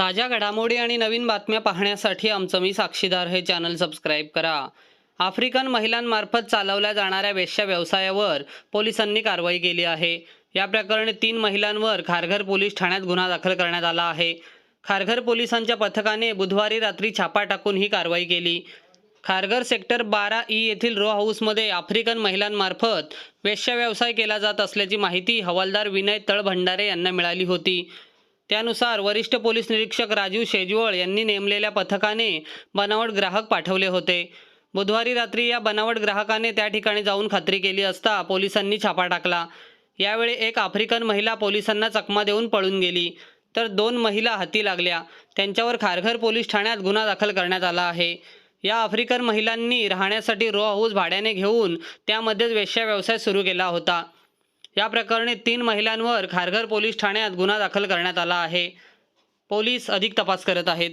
ताज्या घडामोडी आणि नवीन बातम्या पाहण्यासाठी आमचं मी साक्षीदार हे चॅनल सबस्क्राईब करा. आफ्रिकन महिलांमार्फत चालवल्या जाणाऱ्या वेश्या व्यवसायावर पोलिसांनी कारवाई केली आहे. या प्रकरणी तीन महिलांवर खारघर पोलीस ठाण्यात गुन्हा दाखल करण्यात आला आहे. खारघर पोलिसांच्या पथकाने बुधवारी रात्री छापा टाकून ही कारवाई केली. खारघर सेक्टर बारा ई येथील रो हाऊसमध्ये आफ्रिकन महिलांमार्फत वेश्या व्यवसाय केला जात असल्याची माहिती हवालदार विनय तळभंडारे यांना मिळाली होती. त्यानुसार वरिष्ठ पोलीस निरीक्षक राजीव शेजवळ यांनी नेमलेल्या पथकाने बनावट ग्राहक पाठवले होते. बुधवारी रात्री या बनावट ग्राहकाने त्या ठिकाणी जाऊन खात्री केली असता पोलिसांनी छापा टाकला. यावेळी एक आफ्रिकन महिला पोलिसांना चकमा देऊन पळून गेली. तर दोन महिला हाती लागल्या. त्यांच्यावर खारघर पोलीस ठाण्यात गुन्हा दाखल करण्यात आला आहे. या आफ्रिकन महिलांनी राहण्यासाठी रो हाऊस भाड्याने घेऊन त्यामध्येच वेश्या व्यवसाय सुरू केला होता. या प्रकरणी तीन महिलांवर खारघर पोलीस ठाण्यात गुन्हा दाखल करण्यात आला आहे. पोलीस अधिक तपास करत आहेत.